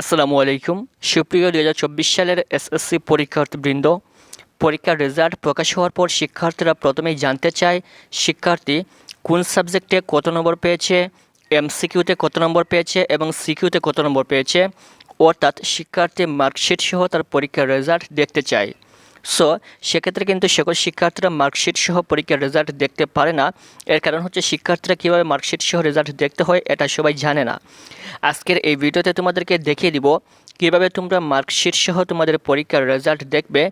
আসসালামু আলাইকুম। সুপ্রিয় দু হাজার চব্বিশ সালের এসএসসি পরীক্ষার্থীবৃন্দ, পরীক্ষার রেজাল্ট প্রকাশ হওয়ার পর শিক্ষার্থীরা প্রথমেই জানতে চায়, শিক্ষার্থী কোন সাবজেক্টে কত নম্বর পেয়েছে, এমসিকিউতে কত নম্বর পেয়েছে এবং সিকিউতে কত নম্বর পেয়েছে। অর্থাৎ শিক্ষার্থী মার্কশিট সহ তার পরীক্ষার রেজাল্ট দেখতে চায়। সো সেক্ষেত্রে কিন্তু সকল শিক্ষার্থীরা মার্কশিট সহ পরীক্ষার রেজাল্ট দেখতে পারে না। এর কারণ হচ্ছে শিক্ষার্থীরা কীভাবে মার্কশিট সহ রেজাল্ট দেখতে হয়, এটা সবাই জানে না। আজকের এই ভিডিওতে তোমাদেরকে দেখিয়ে দিব কীভাবে তোমরা মার্কশিট সহ তোমাদের পরীক্ষার রেজাল্ট দেখবে।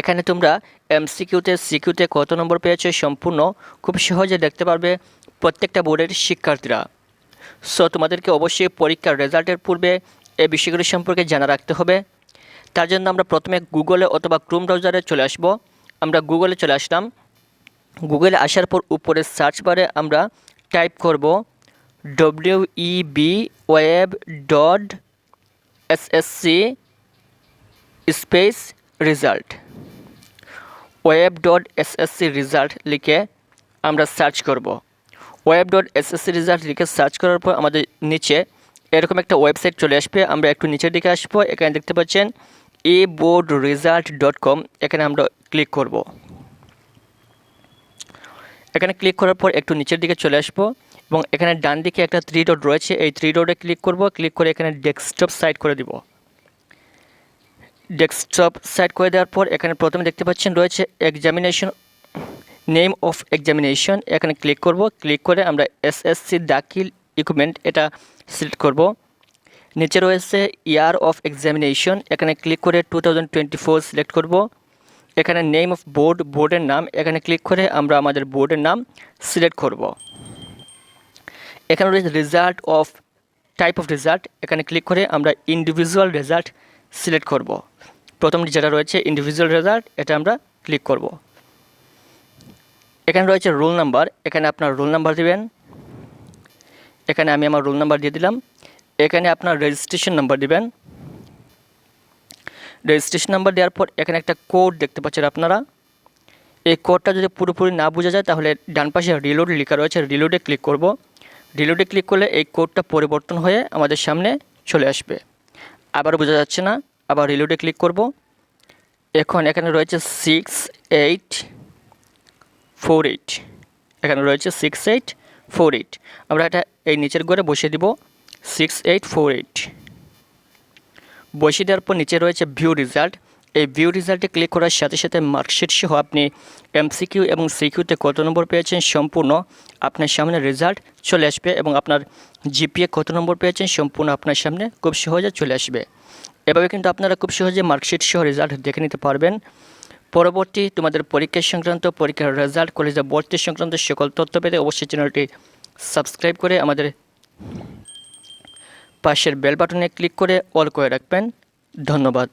এখানে তোমরা এমসিকিউতে সিকিউতে কত নম্বর পেয়েছ সম্পূর্ণ খুব সহজে দেখতে পারবে প্রত্যেকটা বোর্ডের শিক্ষার্থীরা। সো তোমাদেরকে অবশ্যই পরীক্ষার রেজাল্টের পূর্বে এই বিষয়গুলি সম্পর্কে জানা রাখতে হবে। তার জন্য আমরা প্রথমে গুগলে অথবা ক্রোম ব্রাউজারে চলে আসব। আমরা গুগলে চলে আসলাম। গুগলে আসার পর উপরে সার্চ বারে আমরা টাইপ করব W E B web dot S S C space result web dot S S C result লিখে আমরা সার্চ করব। Web dot S S C result লিখে সার্চ করার পর আমাদের নিচে এরকম একটা ওয়েবসাইট চলে আসবে। আমরা একটু নিচের দিকে আসব। এখানে দেখতে পাচ্ছেন e board result dot com এখানে আমরা ক্লিক করব। এখানে ক্লিক করার পর একটু নিচের দিকে চলে আসব এবং এখানে ডান দিকে একটা থ্রি ডট রয়েছে, এই থ্রি ডটে ক্লিক করব ক্লিক করে এখানে ডেস্কটপ সাইট করে দিব। ডেস্কটপ সাইট করে দেওয়ার পর এখানে প্রথমে দেখতে পাচ্ছেন রয়েছে এক্সামিনেশন নেম অফ এক্সামিনেশন এখানে ক্লিক করব ক্লিক করে আমরা এসএসসি দাখিল ইকুইপমেন্ট এটা সিলেক্ট করব। নিচে রয়েছে ইয়ার অফ এক্সামিনেশন, এখানে ক্লিক করে টু সিলেক্ট করব। এখানে নেম অফ বোর্ড, বোর্ডের নাম, এখানে ক্লিক করে আমরা আমাদের বোর্ডের নাম সিলেক্ট করব। এখানে রয়েছে result of, type of result, এখানে ক্লিক করে আমরা ইন্ডিভিজুয়াল রেজাল্ট সিলেক্ট করব। প্রথমটি যেটা রয়েছে, ইন্ডিভিজুয়াল রেজাল্ট, এটা আমরা ক্লিক করব। এখানে রয়েছে রোল নাম্বার, এখানে আপনার রোল নাম্বার দিবেন। এখানে আমি আমার রোল নাম্বার দিয়ে দিলাম। এখানে আপনার রেজিস্ট্রেশন নাম্বার দিবেন। রেজিস্ট্রেশন নাম্বার দেওয়ার পর এখানে একটা কোড দেখতে পাচ্ছেন আপনারা। এই কোডটা যদি পুরোপুরি না বোঝা যায়, তাহলে ডান পাশে রিলোড লেখা রয়েছে। রিলোডে ক্লিক করব। রিলোডে ক্লিক করলে এই কোডটা পরিবর্তন হয়ে আমাদের সামনে চলে আসবে। আবার বোঝা যাচ্ছে না, আবার রিলোডে ক্লিক করব। এখন এখানে রয়েছে সিক্স এইট ফোর এইট এখানে রয়েছে সিক্স এইট ফোর এইট আমরা এটা এই নিচের ঘরে বসিয়ে দিব। Six eight four eight. বসিয়ে দেওয়ার পর নিচে রয়েছে ভিউ রেজাল্ট এই ভিউ রেজাল্টে ক্লিক করার সাথে সাথে মার্কশিট সহ আপনি এমসিকিউ এবং সিকিউতে কত নম্বর পেয়েছেন সম্পূর্ণ আপনার সামনে রেজাল্ট চলে আসবে এবং আপনার জিপিএ কত নম্বর পেয়েছেন সম্পূর্ণ আপনার সামনে খুব সহজে চলে আসবে। এভাবে কিন্তু আপনারা খুব সহজে মার্কশিট সহ রেজাল্ট দেখে নিতে পারবেন। পরবর্তী তোমাদের পরীক্ষা সংক্রান্ত, পরীক্ষার রেজাল্ট কলেজে ভর্তি সংক্রান্ত সকল তথ্য পেতে অবশ্যই চ্যানেলটি সাবস্ক্রাইব করে আমাদের পাশের বেল বাটনে ক্লিক করে অল করে রাখবেন। ধন্যবাদ।